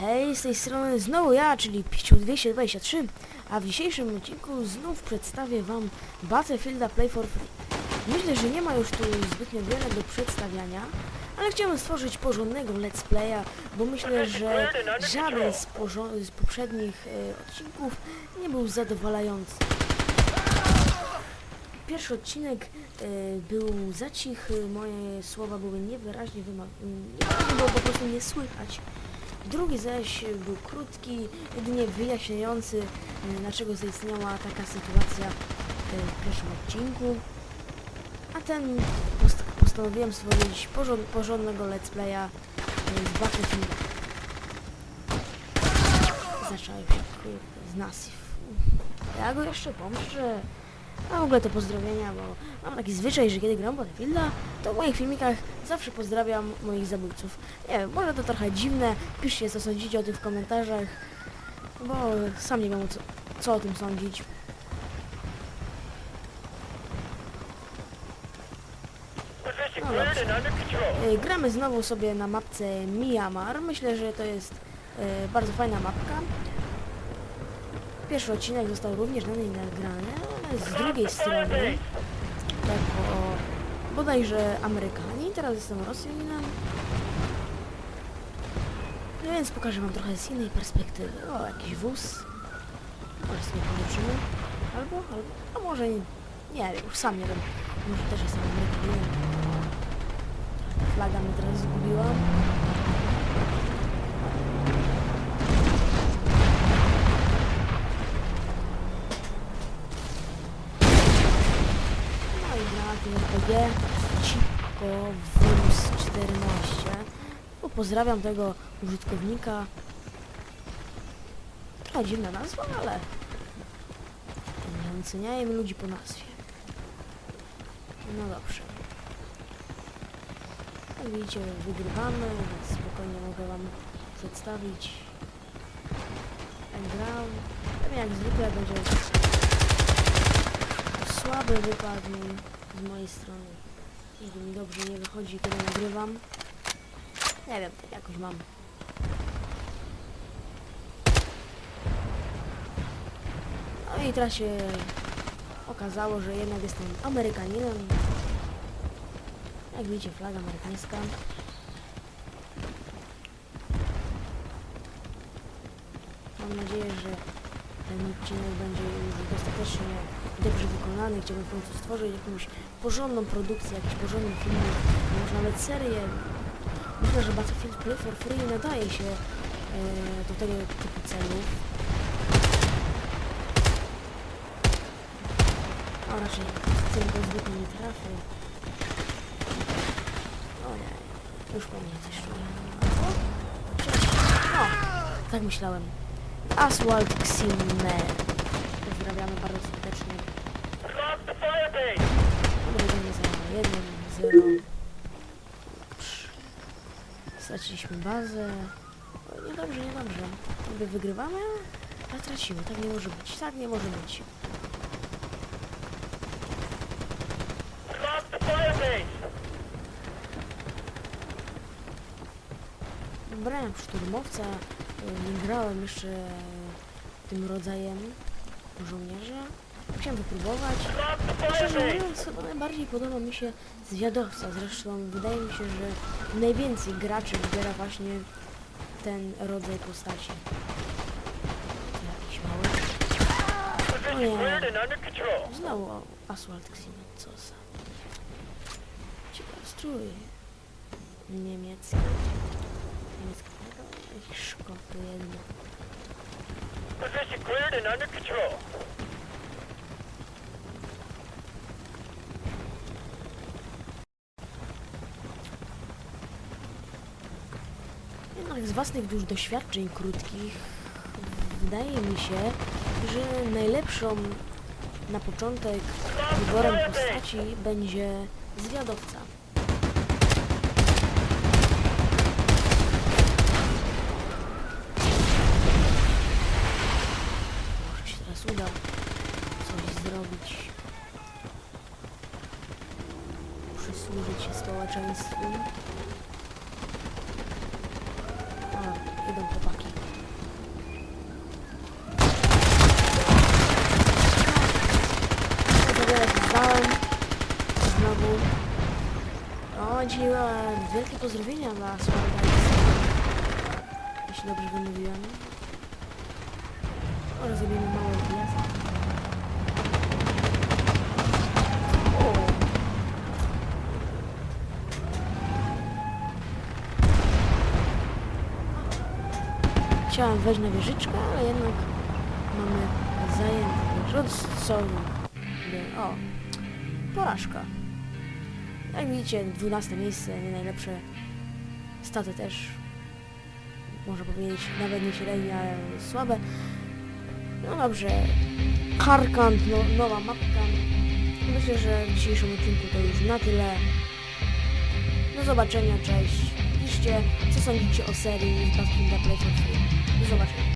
Hej, z tej strony znowu ja, czyli Piciu223, a w dzisiejszym odcinku znów przedstawię wam Battlefielda Play for Free. Myślę, że nie ma już tu zbytnio wiele do przedstawiania, ale chciałem stworzyć porządnego let's playa, bo myślę, że żaden z, z poprzednich e, odcinków nie był zadowalający. Pierwszy odcinek e, był za cichy, moje słowa były niewyraźnie wymawiane, nie było po prostu nie słychać. Drugi zaś był krótki, jedynie wyjaśniający, e, dlaczego zaistniała taka sytuacja e, w pierwszym odcinku. A ten post postanowiłem stworzyć porząd porządnego let's playa e, z Battlefielda. Zacząłem się z Nasif. Ja go jeszcze pomszczę. A w ogóle to pozdrowienia, bo mam taki zwyczaj, że kiedy gram Battlefielda, to w moich filmikach zawsze pozdrawiam moich zabójców. Nie wiem, może to trochę dziwne, piszcie co sądzicie o tym w komentarzach, bo sam nie wiem co, co o tym sądzić. No dobrze. E, Gramy znowu sobie na mapce Myanmar. Myślę, że to jest e, bardzo fajna mapka. Pierwszy odcinek został również na niej nagrany, ale z drugiej strony jako bodajże Amerykanie, teraz jestem Rosjaninem. No więc pokażę wam trochę z innej perspektywy. O, jakiś wóz. Może sobie polepszymy. Albo, albo, a może nie, nie już sam nie wiem. Może też jestem Amerykaninem. Flaga mnie teraz zgubiła. No i granaty RPG Cipko Wus 14. No, pozdrawiam tego użytkownika. Trochę dziwna nazwa, ale nie oceniajmy ludzi po nazwie. No dobrze. Jak widzicie, wygrywamy, więc spokojnie mogę Wam przedstawić. Gram. Pewnie jak zwykle będzie słaby wypad mój z mojej strony. Nigdy mi dobrze nie wychodzi, kiedy nagrywam. Nie wiem, tak jakoś mam. No i teraz się okazało, że jednak jestem Amerykaninem. Jak widzicie, flaga amerykańska. Mam nadzieję, że ten odcinek będzie już dostatecznie dobrze wykonany. Chciałbym w końcu stworzyć jakąś porządną produkcję, jakiś porządny film, może nawet serię. Myślę, że Battlefield Play for Free nadaje się e, do tego typu celów. A raczej tylko zwykle nie trafię. O nie, już po mnie coś czuję. O, tak myślałem. Aswald Ximme. Pozdrawiamy bardzo serdecznie. Obrażenie za 1, 0. Straciliśmy bazę. O, niedobrze, niedobrze. Jakby wygrywamy, a tracimy. Tak nie może być. Tak nie może być. Brałem szturmowca, nie grałem jeszcze tym rodzajem żołnierza. Chciałem wypróbować. Szczerze mówiąc, chyba najbardziej podoba mi się zwiadowca. Zresztą wydaje mi się, że najwięcej graczy wybiera właśnie ten rodzaj postaci. Jakiś mały. Position nie. Znowu Aswald Ximen, co za... Ciekawy strój. Niemiecki. Niemiecki. Jakiś szkopy jedno. Position cleared and under control. Jednak z własnych już doświadczeń krótkich wydaje mi się, że najlepszą na początek wyborem postaci będzie zwiadowca. służyć się społeczeństwu. A, idą chłopaki. Co to wiele. Znowu. O, dziękuję. Wielkie pozdrowienia dla społeczeństwa. Jeśli dobrze wymówiłem. Oraz robimy Chciałam wejść na wieżyczkę, ale jednak mamy zajęte rzut solu. O, porażka. Jak widzicie, 12 miejsce, nie najlepsze. Staty też, można powiedzieć, nawet nie średnie, ale słabe. No dobrze, Harkant, no, nowa mapka. Myślę, że w dzisiejszym odcinku to już na tyle. Do zobaczenia, cześć. Piszcie, co sądzicie o serii Battlefield Playtime Herkese var.